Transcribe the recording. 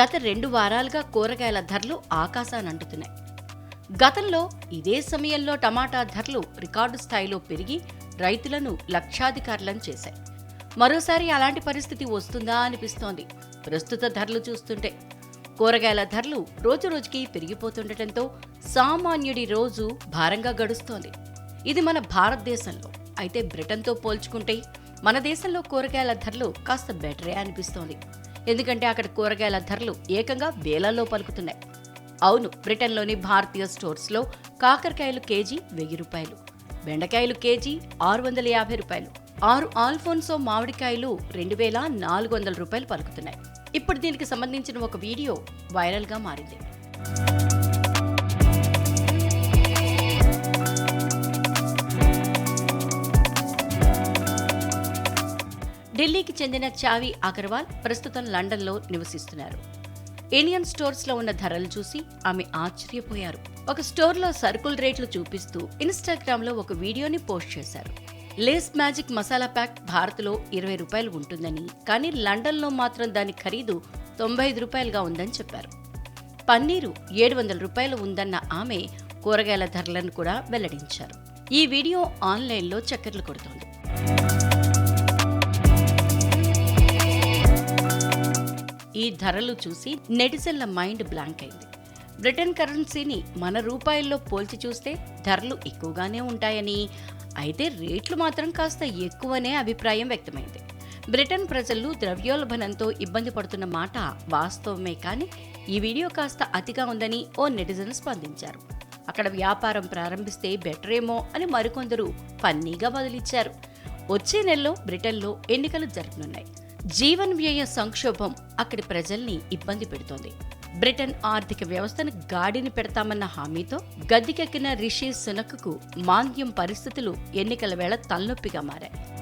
గత రెండు వారాలుగా కూరగాయల ధరలు ఆకాశానంటుతున్నాయి గతంలో ఇదే సమయంలో టమాటా ధరలు రికార్డు స్థాయిలో పెరిగి రైతులను లక్షాధికారులను చేశాయి. మరోసారి అలాంటి పరిస్థితి వస్తుందా అనిపిస్తోంది. ప్రస్తుత ధరలు చూస్తుంటే కూరగాయల ధరలు రోజురోజుకి పెరిగిపోతుండటంతో సామాన్యుడి రోజు భారంగా గడుస్తోంది. ఇది మన భారతదేశంలో. అయితే బ్రిటన్తో పోల్చుకుంటే మన దేశంలో కూరగాయల ధరలు కాస్త బెటరే అనిపిస్తోంది. ఎందుకంటే అక్కడ కూరగాయల ధరలు ఏకంగా వేలల్లో పలుకుతున్నాయి. అవును బ్రిటన్లోని భారతీయ స్టోర్స్లో కాకరకాయలు కేజీ వెయ్యి రూపాయలు బెండకాయలు కేజీ ఆరు వందల యాభై రూపాయలు ఆరు ఆల్ఫోన్సో మామిడికాయలు రెండు వేల నాలుగు వందల రూపాయలు పలుకుతున్నాయి. ఇప్పుడు దీనికి సంబంధించిన ఒక వీడియో వైరల్గా మారింది. ఢిల్లీకి చెందిన చావి అగర్వాల్ ప్రస్తుతం లండన్లో నివసిస్తున్నారు. ఇండియన్ స్టోర్స్లో ఉన్న ధరలు చూసి ఆమె ఆశ్చర్యపోయారు. ఒక స్టోర్లో సరుకుల రేట్లు చూపిస్తూ ఇన్స్టాగ్రామ్లో ఒక వీడియోని పోస్ట్ చేశారు. లేస్ మ్యాజిక్ మసాలా ప్యాక్ భారత్లో ఇరవై రూపాయలు ఉంటుందని కానీ లండన్లో మాత్రం దాని ఖరీదు తొంభై ఐదు రూపాయలుగా ఉందని చెప్పారు. పన్నీరు ఏడు వందల రూపాయలు ఉందన్న ఆమె కూరగాయల ధరలను కూడా వెల్లడించారు. ఈ వీడియో ఆన్లైన్లో చక్కర్లు కొడుతోంది. ఈ ధరలు చూసి నెటిజన్ల మైండ్ బ్లాంక్ అయింది. బ్రిటన్ కరెన్సీని మన రూపాయల్లో పోల్చి చూస్తే ధరలు ఎక్కువగానే ఉంటాయని అయితే రేట్లు మాత్రం కాస్త ఎక్కువనే అభిప్రాయం వ్యక్తమైంది. బ్రిటన్ ప్రజలు ద్రవ్యోల్బణంతో ఇబ్బంది పడుతున్న మాట వాస్తవమే కానీ ఈ వీడియో కాస్త అతిగా ఉందని ఓ నెటిజన్ స్పందించారు. అక్కడ వ్యాపారం ప్రారంభిస్తే బెటరేమో అని మరికొందరు ఫన్నీగా బదిలిచ్చారు వచ్చే నెలలో బ్రిటన్లో ఎన్నికలు జరగనున్నాయి. జీవన వ్యయ సంక్షోభం అక్కడి ప్రజల్ని ఇబ్బంది పెడుతోంది. బ్రిటన్ ఆర్థిక వ్యవస్థను గాడిని పెడతామన్న హామీతో గద్దెకెక్కిన రిషి సునక్కు మాంద్యం పరిస్థితులు ఎన్నికల వేళ తలనొప్పిగా మారాయి.